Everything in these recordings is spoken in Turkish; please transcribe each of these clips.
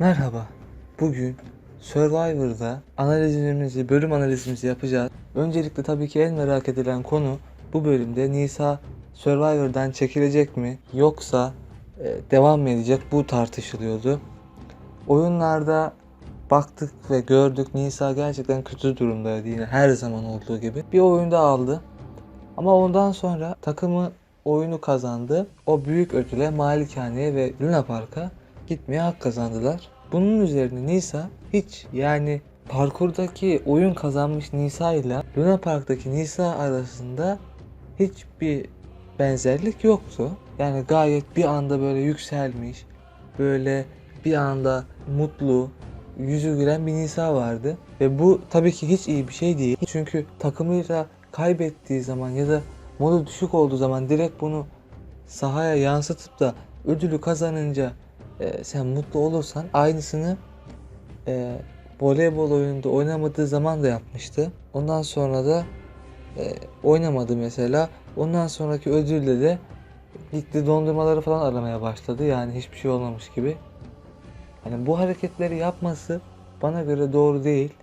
Merhaba. Bugün Survivor'da analizimizi, bölüm analizimizi yapacağız. Öncelikle tabii ki en merak edilen konu bu bölümde Nisa Survivor'dan çekilecek mi yoksa e, devam mı edecek bu tartışılıyordu. Oyunlarda baktık ve gördük Nisa gerçekten kötü durumdaydı yine her zaman olduğu gibi. Bir oyunda aldı ama ondan sonra takımı oyunu kazandı. O büyük ödüle Malikaneye ve Luna Park'a gitmeye hak kazandılar. Bunun üzerine Nisa hiç yani parkurdaki oyun kazanmış Nisa ile Luna Park'taki Nisa arasında hiçbir benzerlik yoktu. Yani gayet bir anda böyle yükselmiş, böyle bir anda mutlu, yüzü gülen bir Nisa vardı. Ve bu tabii ki hiç iyi bir şey değil. Çünkü takımıyla kaybettiği zaman ya da modu düşük olduğu zaman direkt bunu sahaya yansıtıp da ödülü kazanınca e, sen mutlu olursan aynısını e, voleybol oyununda oynamadığı zaman da yapmıştı. Ondan sonra da e, oynamadı mesela. Ondan sonraki ödülde de gitti dondurmaları falan aramaya başladı. Yani hiçbir şey olmamış gibi. Hani bu hareketleri yapması bana göre doğru değil.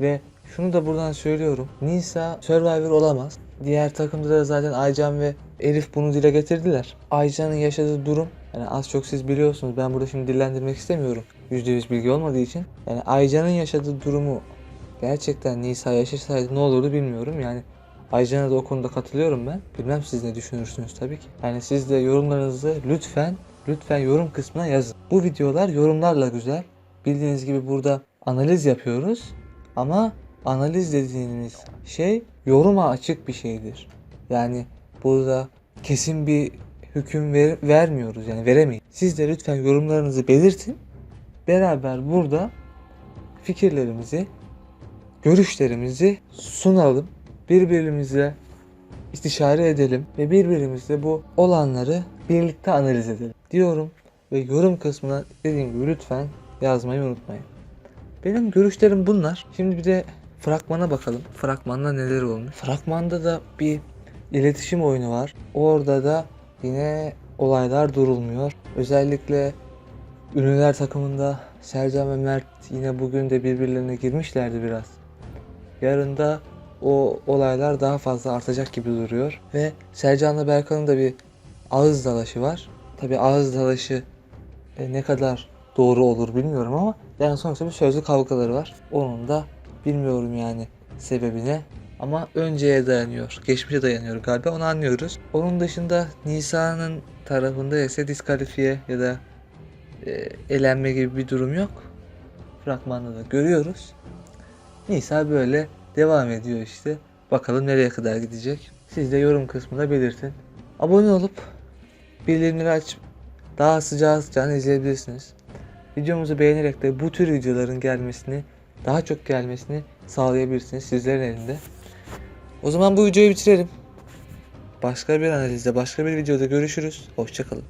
Ve şunu da buradan söylüyorum. Nisa Survivor olamaz. Diğer takımda da zaten Aycan ve Elif bunu dile getirdiler. Aycan'ın yaşadığı durum yani az çok siz biliyorsunuz. Ben burada şimdi dillendirmek istemiyorum. %100 bilgi olmadığı için. Yani Aycan'ın yaşadığı durumu gerçekten Nisa yaşasaydı ne olurdu bilmiyorum. Yani Aycan'a da o konuda katılıyorum ben. Bilmem siz ne düşünürsünüz tabii ki. Yani siz de yorumlarınızı lütfen lütfen yorum kısmına yazın. Bu videolar yorumlarla güzel. Bildiğiniz gibi burada analiz yapıyoruz. Ama analiz dediğimiz şey yoruma açık bir şeydir. Yani burada kesin bir hüküm ver- vermiyoruz yani veremeyiz. Siz de lütfen yorumlarınızı belirtin. Beraber burada fikirlerimizi, görüşlerimizi sunalım. Birbirimizle istişare edelim ve birbirimizle bu olanları birlikte analiz edelim diyorum ve yorum kısmına dediğim gibi lütfen yazmayı unutmayın. Benim görüşlerim bunlar. Şimdi bir de fragmana bakalım. Fragmanda neler olmuş? Fragmanda da bir iletişim oyunu var. Orada da yine olaylar durulmuyor. Özellikle Ünlüler takımında Sercan ve Mert yine bugün de birbirlerine girmişlerdi biraz. Yarın da o olaylar daha fazla artacak gibi duruyor. Ve Sercan'la Berkan'ın da bir ağız dalaşı var. Tabi ağız dalaşı e, ne kadar doğru olur bilmiyorum ama yani sonuçta bir sözlü kavgaları var. Onun da bilmiyorum yani sebebine. Ama önceye dayanıyor. Geçmişe dayanıyor galiba onu anlıyoruz. Onun dışında Nisa'nın tarafında ise diskalifiye ya da e, elenme gibi bir durum yok. Fragmanda da görüyoruz. Nisa böyle devam ediyor işte. Bakalım nereye kadar gidecek. Siz de yorum kısmında belirtin. Abone olup bildirimleri açıp daha sıcağı sıcağına izleyebilirsiniz. Videomuzu beğenerek de bu tür videoların gelmesini, daha çok gelmesini sağlayabilirsiniz sizlerin elinde. O zaman bu videoyu bitirelim. Başka bir analizde, başka bir videoda görüşürüz. Hoşçakalın.